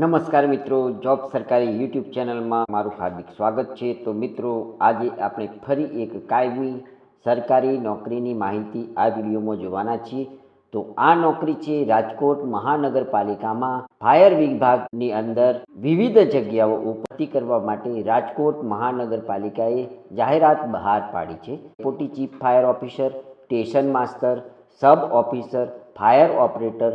નમસ્કાર મિત્રો, જોબ સરકારી યુટ્યુબ ચેનલમાં મારું હાર્દિક સ્વાગત છે. તો મિત્રો, આજે આપણે ફરી એક કાયમી સરકારી નોકરીની માહિતી આ વિડીયોમાં જોવાના છીએ. તો આ નોકરી છે રાજકોટ મહાનગરપાલિકામાં ફાયર વિભાગની અંદર વિવિધ જગ્યાઓ ઉપરથી કરવા માટે રાજકોટ મહાનગરપાલિકાએ જાહેરાત બહાર પાડી છે. Deputy chief fire officer, station master sub officer, fire operator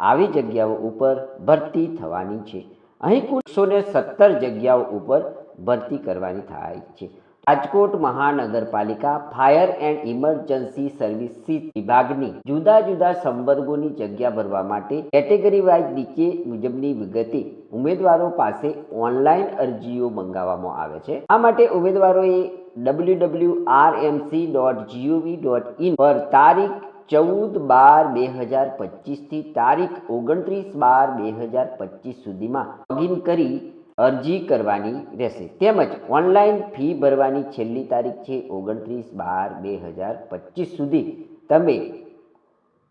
આવી જગ્યાઓ ઉપર ભરતી થવાની છે. અહીં કુલ એકસો સત્તર જગ્યાઓ ઉપર ભરતી કરવાની થાય છે. રાજકોટ મહાનગરપાલિકા ફાયર એન્ડ ઇમરજન્સી સર્વિસીસ વિભાગની જુદા જુદા સંવર્ગોની જગ્યા ભરવા માટે કેટેગરી વાઇઝ નીચે મુજબની વિગતે ઉમેદવારો પાસે ઓનલાઈન અરજીઓ મંગાવવામાં આવે છે. આ માટે ઉમેદવારોએ W W R MC dot GOV dot in પર તારીખ ચૌદ બાર બે હજાર પચીસથી તારીખ ઓગણત્રીસ બાર બે હજાર પચીસ સુધીમાં લોગિન કરી અરજી કરવાની રહેશે. તેમજ ઓનલાઈન ફી ભરવાની છેલ્લી તારીખ છે ઓગણત્રીસ બાર બે હજાર પચીસ સુધી તમે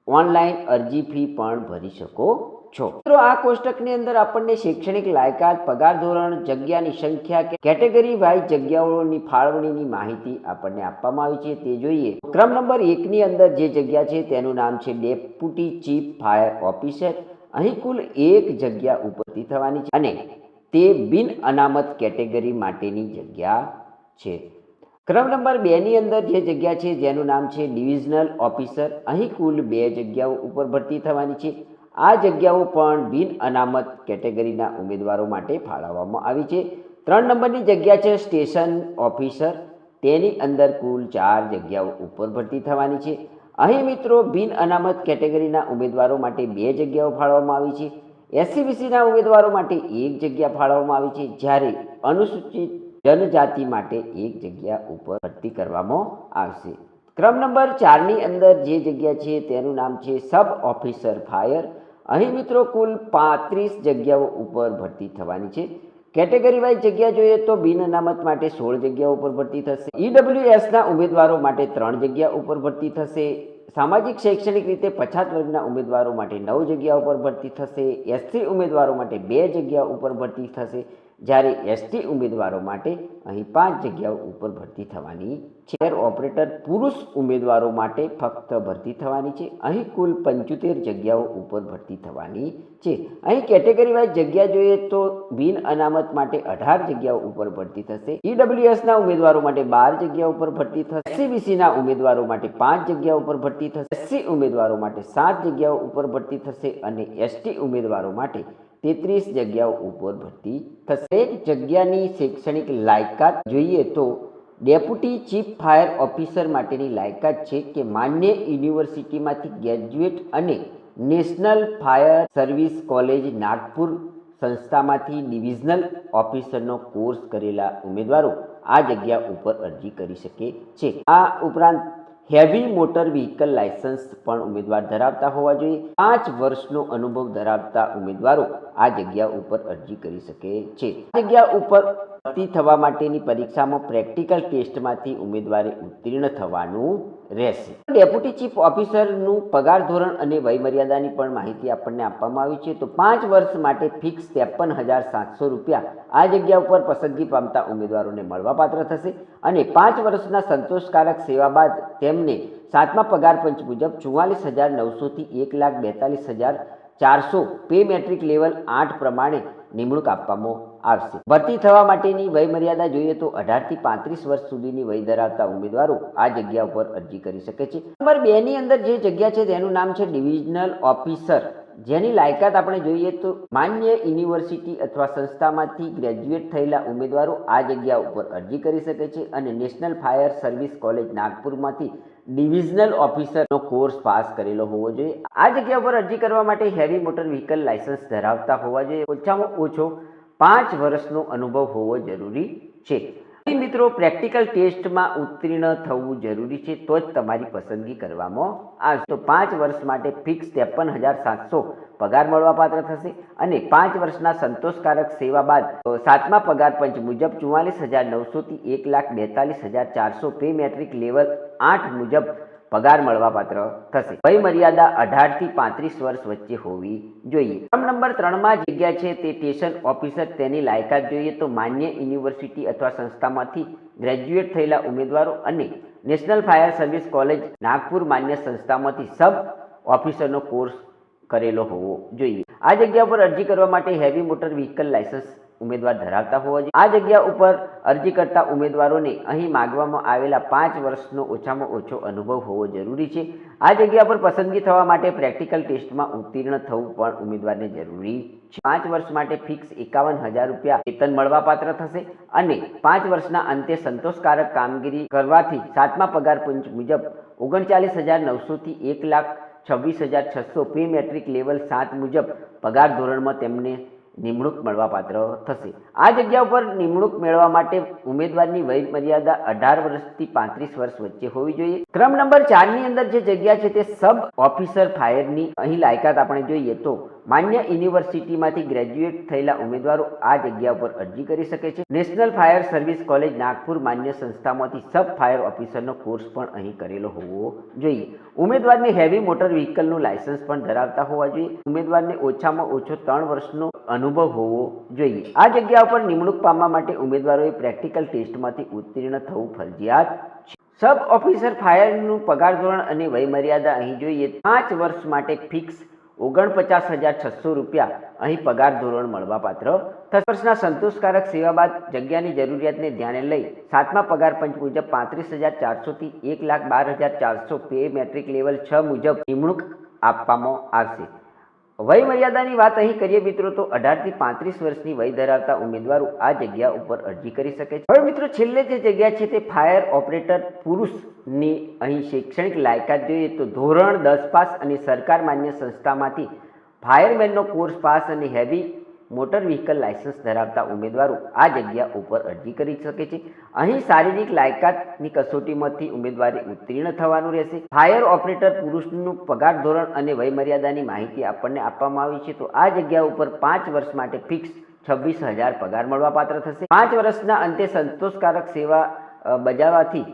ઓનલાઈન અરજી ફી પણ ભરી શકો છો. મિત્રો, આ કોષ્ટકની અંદર આપણને શૈક્ષણિક લાયકાત, પગાર ધોરણ, જગ્યાની સંખ્યા કેટેગરી વાઇઝ જગ્યાઓની ફાળવણીની માહિતી આપણને આપવામાં આવી છે. તે જોઈએ ક્રમ નંબર એકની અંદર જે જગ્યા છે તેનું નામ છે ડેપ્યુટી ચીફ ફાયર ઓફિસર. અહીં કુલ એક જગ્યા ઉપરથી થવાની છે અને તે બિન અનામત કેટેગરી માટેની જગ્યા છે. ક્રમ નંબર બેની અંદર જે જગ્યા છે જેનું નામ છે ડિવિઝનલ ઓફિસર. અહીં કુલ બે જગ્યાઓ ઉપર ભરતી થવાની છે. આ જગ્યાઓ પણ બિન અનામત કેટેગરીના ઉમેદવારો માટે ફાળવવામાં આવી છે. ત્રણ નંબરની જગ્યા છે સ્ટેશન ઓફિસર. તેની અંદર કુલ ચાર જગ્યાઓ ઉપર ભરતી થવાની છે. અહીં મિત્રો બિન અનામત કેટેગરીના ઉમેદવારો માટે બે જગ્યાઓ ફાળવવામાં આવી છે. એસસીબીસીના ઉમેદવારો માટે એક જગ્યા ફાળવવામાં આવી છે. જ્યારે અનુસૂચિત જનજાતિ માટે એક જગ્યા ઉપર ભરતી કરવામાં આવશે. ક્રમ નંબર ચારની અંદર જે જગ્યા છે તેનું નામ છે સબ ઓફિસર ફાયર. અહીં મિત્રો કુલ પાંત્રીસ જગ્યાઓ ઉપર ભરતી થવાની છે. કેટેગરી વાઇઝ જગ્યા જોઈએ તો બિન અનામત માટે સોળ જગ્યા ઉપર ભરતી થશે. ઈડબ્લ્યુએસના ઉમેદવારો માટે ત્રણ જગ્યા ઉપર ભરતી થશે. સામાજિક શૈક્ષણિક રીતે પછાત વર્ગના ઉમેદવારો માટે નવ જગ્યા ઉપર ભરતી થશે. એસસી ઉમેદવારો માટે બે જગ્યા ઉપર ભરતી થશે. જ્યારે એસટી ઉમેદવારો માટે અહીં પાંચ જગ્યાઓ ઉપર ભરતી થવાની છે. એર ઓપરેટર પુરુષ ઉમેદવારો માટે ફક્ત ભરતી થવાની છે. અહીં કુલ પંચોતેર જગ્યાઓ ઉપર ભરતી થવાની છે. અહીં કેટેગરી વાઇઝ જગ્યા જોઈએ તો બિન અનામત માટે અઢાર જગ્યાઓ ઉપર ભરતી થશે. ઈડબ્લ્યુએસના ઉમેદવારો માટે બાર જગ્યા ઉપર ભરતી થશે. એસસીબીસીના ઉમેદવારો માટે પાંચ જગ્યા ઉપર ભરતી થશે. એસસી ઉમેદવારો માટે સાત જગ્યાઓ ઉપર ભરતી થશે અને એસટી ઉમેદવારો માટે તેત્રીસ જગ્યાઓ ઉપર ભરતી થશે. જગ્યાની શૈક્ષણિક લાયકાત જોઈએ તો ડેપ્યુટી ચીફ ફાયર ઓફિસર માટેની લાયકાત છે કે માન્ય યુનિવર્સિટીમાંથી ગ્રેજ્યુએટ અને national fire service college Nagpur સંસ્થામાંથી divisional ઓફિસરનો કોર્સ કરેલા ઉમેદવારો આ જગ્યા ઉપર અરજી કરી શકે છે. આ ઉપરાંત હેવી મોટર વ્હીકલ લાયસન્સ પણ ઉમેદવાર ધરાવતા હોવા જોઈએ. પાંચ વર્ષનો અનુભવ ધરાવતા ઉમેદવારો આ જગ્યા ઉપર અરજી કરી શકે છે. આ જગ્યા ઉપર ભરતી થવા માટેની પરીક્ષામાં પ્રેક્ટિકલ ટેસ્ટમાંથી ઉમેદવારે ઉત્તીર્ણ થવાનું રહેશે. ડેપ્યુટી ચીફ ઓફિસરનું પગાર ધોરણ અને વયમર્યાદાની પણ માહિતી આપણને આપવામાં આવી છે. તો પાંચ વર્ષ માટે ફિક્સ ત્રેપન હજાર સાતસો રૂપિયા આ જગ્યા ઉપર પસંદગી પામતા ઉમેદવારોને મળવાપાત્ર થશે અને પાંચ વર્ષના સંતોષકારક સેવા બાદ તેમને સાતમા પગાર પંચ મુજબ ચુમ્માલીસ હજાર નવસોથી એક લાખ બેતાલીસ હજાર ચારસો પે મેટ્રિક લેવલ આઠ પ્રમાણે નિમણૂક આપવામાં આવશે. ભરતી થવા માટેની વયમર્યાદા જોઈએ તો અઢારથી પાંત્રીસ વર્ષ સુધીની વય ધરાવતા ઉમેદવારો આ જગ્યા ઉપર અરજી કરી શકે છે. નંબર બે ની અંદર જે જગ્યા છે તેનું નામ છે ડિવિઝનલ ઓફિસર. જેની લાયકાત આપણે જોઈએ તો માન્ય યુનિવર્સિટી અથવા સંસ્થામાંથી ગ્રેજ્યુએટ થયેલા ઉમેદવારો આ જગ્યા ઉપર અરજી કરી શકે છે અને નેશનલ ફાયર સર્વિસ કોલેજ નાગપુરમાંથી ડિવિઝનલ ઓફિસરનો કોર્સ પાસ કરેલો હોવો જોઈએ. આ જગ્યા ઉપર અરજી કરવા માટે હેવી મોટર વ્હીકલ લાયસન્સ ધરાવતા હોવા જોઈએ. ઓછામાં ઓછો પાંચ વર્ષનો અનુભવ હોવો જરૂરી છે. મિત્રો, પ્રેક્ટિકલ ટેસ્ટમાં ઉત્તીર્ણ થવું જરૂરી છે, તો જ તમારી પસંદગી કરવામાં આવશે. તો પાંચ વર્ષ માટે ફિક્સ ત્રેપન હજાર સાતસો પગાર મળવાપાત્ર થશે અને પાંચ વર્ષના સંતોષકારક સેવા બાદ સાતમા પગાર પંચ મુજબ ચુમ્માલીસ હજાર નવસોથી એક લાખ બેતાલીસ હજાર ચારસો પે મેટ્રિક લેવલ આઠ મુજબ પગાર મળવાપાત્ર થશે. વય મર્યાદા અઢારથી પાંત્રીસ વર્ષ વચ્ચે હોવી જોઈએ. ક્રમ નંબર ત્રણમાં જગ્યા છે તે સ્ટેશન ઓફિસર તેની લાયકાત જોઈએ તો માન્ય યુનિવર્સિટી અથવા સંસ્થામાંથી ગ્રેજ્યુએટ થયેલા ઉમેદવારો અને national fire service college Nagpur માન્ય સંસ્થામાંથી સબ ઓફિસરનો કોર્સ કરેલો હોવો જોઈએ. આ જગ્યા પર અરજી કરવા માટે હેવી મોટર વ્હીકલ લાયસન્સ ઉમેદવાર ધરાવતા હોવા જોઈએ. આ જગ્યા ઉપર અરજી કરતા ઉમેદવારોને અહીં માગવામાં આવેલા પાંચ વર્ષનો ઓછામાં ઓછો અનુભવ હોવો જરૂરી છે. આ જગ્યા પર પસંદગી થવા માટે પ્રેક્ટિકલ ટેસ્ટમાં ઉત્તીર્ણ થવું પણ ઉમેદવારને જરૂરી છે. પાંચ વર્ષ માટે ફિક્સ એકાવન હજાર રૂપિયા વેતન મળવાપાત્ર થશે અને પાંચ વર્ષના અંતે સંતોષકારક કામગીરી કરવાથી સાતમા પગાર પંચ મુજબ ઓગણચાલીસ હજાર નવસોથી એક લાખ છવ્વીસ હજાર છસો પ્રી મેટ્રિક લેવલ સાત મુજબ પગાર ધોરણમાં તેમને નિમણૂક મળવાપાત્ર થશે. આ જગ્યા ઉપર નિમણૂક મેળવવા માટે ઉમેદવારની વય મર્યાદા અઢાર વર્ષથી પાંત્રીસ વર્ષ વચ્ચે હોવી જોઈએ. ક્રમ નંબર ચારની અંદર જે જગ્યા છે તે સબ ઓફિસર ફાયરની અહીં લાયકાત આપણે જોઈએ તો માન્ય યુનિવર્સિટીમાંથી ગ્રેજ્યુએટ થયેલા ઉમેદવારો આ જગ્યા ઉપર અરજી કરી શકે છે. National fire service college Nagpur માન્ય સંસ્થામાંથી સબ ફાયર ઓફિસરનો કોર્સ પણ અહીં કરેલો હોવો જોઈએ. ઉમેદવારને હેવી મોટર વ્હીકલનું લાયસન્સ પણ ધરાવતા હોવા જોઈએ. ઉમેદવારને ઓછામાં ઓછો ત્રણ વર્ષનો અનુભવ હોવો જોઈએ. આ જગ્યા ઉપર નિમણૂક પામવા માટે ઉમેદવારોએ પ્રેક્ટિકલ ટેસ્ટમાંથી ઉત્તીર્ણ થવું ફરજિયાત છે. સબ ઓફિસર ફાયરનું પગાર ધોરણ અને વયમર્યાદા અહીં જોઈએ. પાંચ વર્ષ માટે ફિક્સ ઓગણપચાસ હજાર છસો રૂપિયા અહીં પગાર ધોરણ મળવાપાત્ર દસ વર્ષના સંતોષકારક સેવા બાદ જગ્યાની જરૂરિયાતને ધ્યાને લઈ સાતમા પગાર પંચ મુજબ પાંત્રીસ હજાર ચારસોથી એક લાખ બાર હજાર ચારસો પે મેટ્રિક લેવલ છ મુજબ નિમણૂક આપવામાં આવશે. વય મર્યાદાની વાત અહીં કરીએ મિત્રો તો અઢારથી પાંત્રીસ વર્ષની વય ધરાવતા ઉમેદવારો આ જગ્યા ઉપર અરજી કરી શકે છે. હવે મિત્રો છેલ્લે જે જગ્યા છે તે ફાયર ઓપરેટર પુરુષની અહીં શૈક્ષણિક લાયકાત જોઈએ તો ધોરણ દસ પાસ અને સરકાર માન્ય સંસ્થામાંથી ફાયરમેનનો કોર્સ પાસ અને હેવી મોટર વ્હીકલ લાયસન્સ ધરાવતા ઉમેદવારો આ જગ્યા ઉપર અરજી કરી શકે છે. અહીં શારીરિક લાયકાતની કસોટીમાંથી ઉમેદવારે ઉત્તીર્ણ થવાનું રહેશે. ફાયર ઓપરેટર પુરુષનું પગાર ધોરણ અને વયમર્યાદાની માહિતી આપણને આપવામાં આવી છે. તો આ જગ્યા ઉપર પાંચ વર્ષ માટે ફિક્સ છવ્વીસ હજાર પગાર મળવાપાત્ર થશે. પાંચ વર્ષના અંતે સંતોષકારક સેવા બજાવવાથી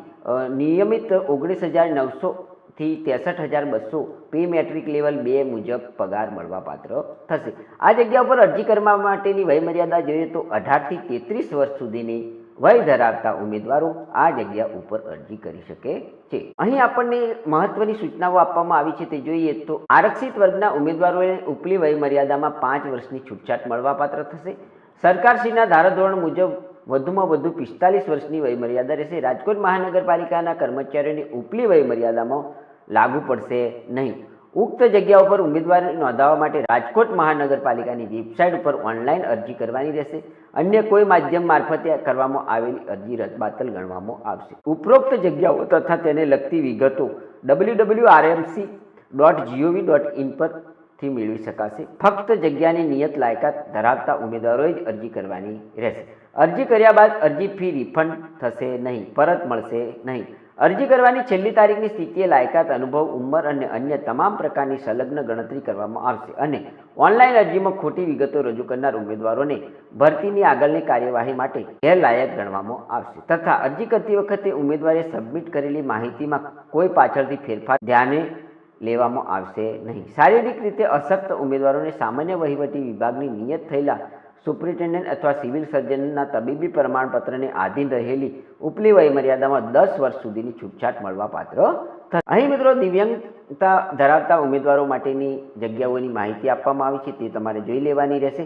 નિયમિત ઓગણીસ હજાર નવસો થી ત્રેસઠ હજાર બસો પે મેટ્રિક લેવલ બે મુજબ પગાર મળવાપાત્ર થશે. આ જગ્યા ઉપર અરજી કરવા માટેની વયમર્યાદા જોઈએ તો અઢારથી તેત્રીસ વર્ષ સુધીની વય ધરાવતા ઉમેદવારો આ જગ્યા ઉપર અરજી કરી શકે છે. અહીં આપણને મહત્વની સૂચનાઓ આપવામાં આવી છે તે જોઈએ તો આરક્ષિત વર્ગના ઉમેદવારોને ઉપલી વયમર્યાદામાં પાંચ વર્ષની છૂટછાટ મળવાપાત્ર થશે. સરકારશ્રીના ધારાધોરણ મુજબ વધુમાં વધુ પિસ્તાલીસ વર્ષની વયમર્યાદા રહેશે. રાજકોટ મહાનગરપાલિકાના કર્મચારીઓની ઉપલી વયમર્યાદામાં લાગુ પડશે નહીં. ઉક્ત જગ્યા ઉપર ઉમેદવારી નોંધાવવા માટે રાજકોટ મહાનગરપાલિકાની વેબસાઇટ ઉપર ઓનલાઈન અરજી કરવાની રહેશે. અન્ય કોઈ માધ્યમ મારફતે કરવામાં આવેલી અરજી રદબાતલ ગણવામાં આવશે. ઉપરોક્ત જગ્યાઓ તથા તેને લગતી વિગતો W W RMC dot GOV dot in પરથી મેળવી શકાશે. ફક્ત જગ્યાની નિયત લાયકાત ધરાવતા ઉમેદવારોએ જ અરજી કરવાની રહેશે. અરજી કર્યા બાદ અરજી ફી રિફંડ થશે નહીં, પરત મળશે નહીં. અરજી કરવાની છેલ્લી તારીખની સ્થિતિએ લાયકાત અનુભવ, ઉંમર અને અન્ય તમામ પ્રકારની સંલગ્ન ગણતરી કરવામાં આવશે અને ઓનલાઈન અરજીમાં ખોટી વિગતો રજૂ કરનાર ઉમેદવારોને ભરતીની આગળની કાર્યવાહી માટે ગેરલાયક ગણવામાં આવશે તથા અરજી કરતી વખતે ઉમેદવારે સબમિટ કરેલી માહિતીમાં કોઈ પાછળથી ફેરફાર ધ્યાને લેવામાં આવશે નહીં. શારીરિક રીતે અશક્ત ઉમેદવારોને સામાન્ય વહીવટી વિભાગની નિયત થયેલા સુપ્રિન્ટેન્ડન્ટ અથવા સિવિલ સર્જનના તબીબી પ્રમાણપત્રને આધીન રહેલી ઉપલી વયમર્યાદામાં દસ વર્ષ સુધીની છૂટછાટ મળવાપાત્ર થશે અહીં મિત્રો દિવ્યાંગતા ધરાવતા ઉમેદવારો માટેની જગ્યાઓની માહિતી આપવામાં આવી છે, તે તમારે જોઈ લેવાની રહેશે.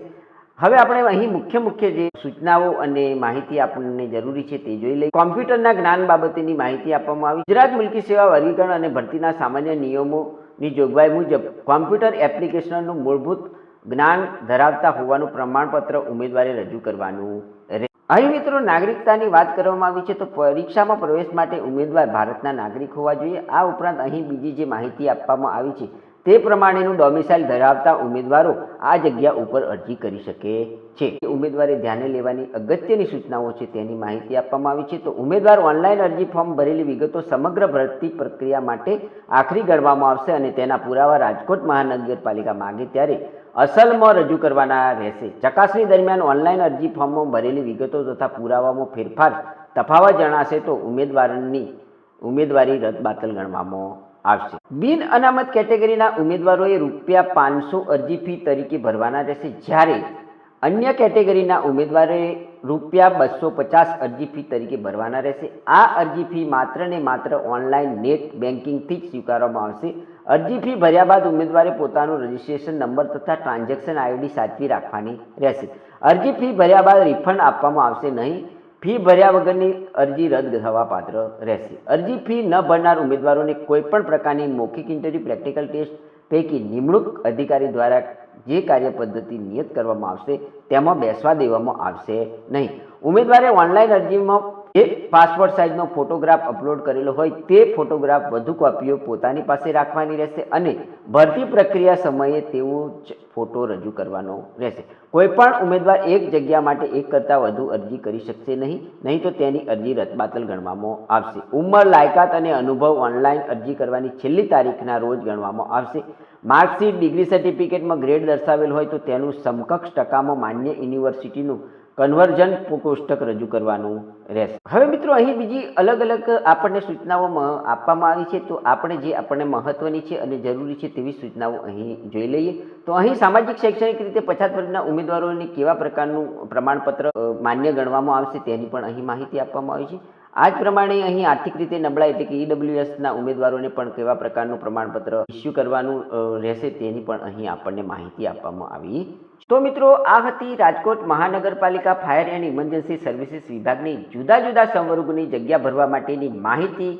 હવે આપણે અહીં મુખ્ય મુખ્ય જે સૂચનાઓ અને માહિતી આપણને જરૂરી છે તે જોઈ લઈએ. કોમ્પ્યુટરના જ્ઞાન બાબતેની માહિતી આપવામાં આવી. ગુજરાત મુલકી સેવા વર્ગીકરણ અને ભરતીના સામાન્ય નિયમોની જોગવાઈ મુજબ કોમ્પ્યુટર એપ્લિકેશનનું મૂળભૂત જ્ઞાન ધરાવતા હોવાનું પ્રમાણપત્ર ઉમેદવારે રજૂ કરવાનું. અહીં મિત્રો નાગરિકતાની વાત કરવામાં આવી છે તો પરીક્ષામાં પ્રવેશ માટે ઉમેદવાર ભારતના નાગરિક હોવા જોઈએ. આ ઉપરાંત અહીં બીજી જે માહિતી આપવામાં આવી છે તે પ્રમાણેનું ડોમિસાઇલ ધરાવતા ઉમેદવારો આ જગ્યા ઉપર અરજી કરી શકે છે. ઉમેદવારે ધ્યાને લેવાની અગત્યની સૂચનાઓ છે તેની માહિતી આપવામાં આવી છે તો ઉમેદવાર ઓનલાઈન અરજી ફોર્મ ભરેલી વિગતો સમગ્ર ભરતી પ્રક્રિયા માટે આખરી ગણવામાં આવશે અને તેના પુરાવા રાજકોટ મહાનગરપાલિકા માગે ત્યારે અસલમાં રજૂ કરવાના રહેશે. ચકાસણી દરમિયાન ઓનલાઈન અરજી ફોર્મમાં ભરેલી વિગતો તથા પુરાવામાં ફેરફાર તફાવત જણાશે તો ઉમેદવારની ઉમેદવારી રદબાતલ ગણવામાં આવશે. બિન અનામત કેટેગરીના ઉમેદવારોએ રૂપિયા પાંચસો અરજી ફી તરીકે ભરવાના રહેશે. જ્યારે અન્ય કેટેગરીના ઉમેદવારોએ રૂપિયા બસો પચાસ અરજી ફી તરીકે ભરવાના રહેશે. આ અરજી ફી માત્ર ને માત્ર ઓનલાઈન નેટ બેન્કિંગથી જ સ્વીકારવામાં આવશે. અરજી ફી ભર્યા બાદ ઉમેદવારે પોતાનું રજીસ્ટ્રેશન નંબર તથા ટ્રાન્ઝેક્શન આઈડી સાચવી રાખવાની રહેશે. અરજી ફી ભર્યા બાદ રિફંડ આપવામાં આવશે નહીં. ફી ભર્યા વગરની અરજી રદ થવા પાત્ર રહેશે. અરજી ફી ન ભરનાર ઉમેદવારોને કોઈપણ પ્રકારની મૌખિક ઇન્ટરવ્યૂ, પ્રેક્ટિકલ ટેસ્ટ પૈકી નિમણૂક અધિકારી દ્વારા જે કાર્ય પદ્ધતિ નિયત કરવામાં આવશે, તેમાં બેસવા દેવામાં આવશે નહીં. ઉમેદવારે ઓનલાઈન અરજીમાં જે પાસપોર્ટ સાઇઝનો ફોટોગ્રાફ અપલોડ કરેલો હોય તે ફોટોગ્રાફ વધુ કોપીઓ પોતાની પાસે રાખવાની રહેશે અને ભરતી પ્રક્રિયા સમયે તેવો જ ફોટો રજૂ કરવાનો રહેશે. કોઈપણ ઉમેદવાર એક જગ્યા માટે એક કરતાં વધુ અરજી કરી શકશે નહીં નહીં તો તેની અરજી રદબાતલ ગણવામાં આવશે. ઉંમર, લાયકાત અને અનુભવ ઓનલાઈન અરજી કરવાની છેલ્લી તારીખના રોજ ગણવામાં આવશે. માર્કશીટ, ડિગ્રી સર્ટિફિકેટમાં ગ્રેડ દર્શાવેલ હોય તો તેનું સમકક્ષ ટકામાં માન્ય યુનિવર્સિટીનું કન્વર્જન કોષ્ટક રજૂ કરવાનું રહેશે. હવે મિત્રો અહીં બીજી અલગ અલગ આપણને સૂચનાઓમાં આપવામાં આવી છે, તો આપણે જે આપણને મહત્વની છે અને જરૂરી છે તેવી સૂચનાઓ અહીં જોઈ લઈએ. તો અહીં સામાજિક, શૈક્ષણિક રીતે પછાત વર્ગના ઉમેદવારોને કેવા પ્રકારનું પ્રમાણપત્ર માન્ય ગણવામાં આવશે તેની પણ અહીં માહિતી આપવામાં આવી છે. આ જ પ્રમાણે અહીં આર્થિક રીતે નબળા એટલે કે ઈડબ્લ્યુએસના ઉમેદવારોને પણ કેવા પ્રકારનું પ્રમાણપત્ર ઇસ્યુ કરવાનું રહેશે તેની પણ અહીં આપણને માહિતી આપવામાં આવી તો મિત્રો, આ હતી રાજકોટ મહાનગરપાલિકા ફાયર એન્ડ ઇમરજન્સી સર્વિસીસ વિભાગની જુદા જુદા સંવર્ગોની જગ્યા ભરવા માટેની માહિતી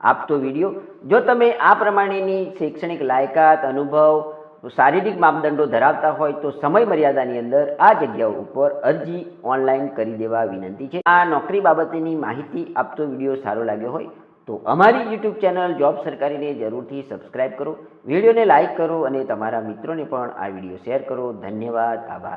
આપતો વીડિયો. જો તમે આ પ્રમાણેની શૈક્ષણિક લાયકાત, અનુભવ, શારીરિક માપદંડો ધરાવતા હોય તો સમય મર્યાદાની અંદર આ જગ્યાઓ ઉપર અરજી ઓનલાઈન કરી દેવા વિનંતી છે. આ નોકરી બાબતેની માહિતી આપતો વીડિયો સારો લાગ્યો હોય તો અમારી યુટ્યુબ ચેનલ જોબ સરકારીને જરૂરથી સબસ્ક્રાઇબ કરો, વિડીયોને લાઇક કરો અને તમારા મિત્રોને પણ આ વીડિયો શેર કરો. ધન્યવાદ. આભાર.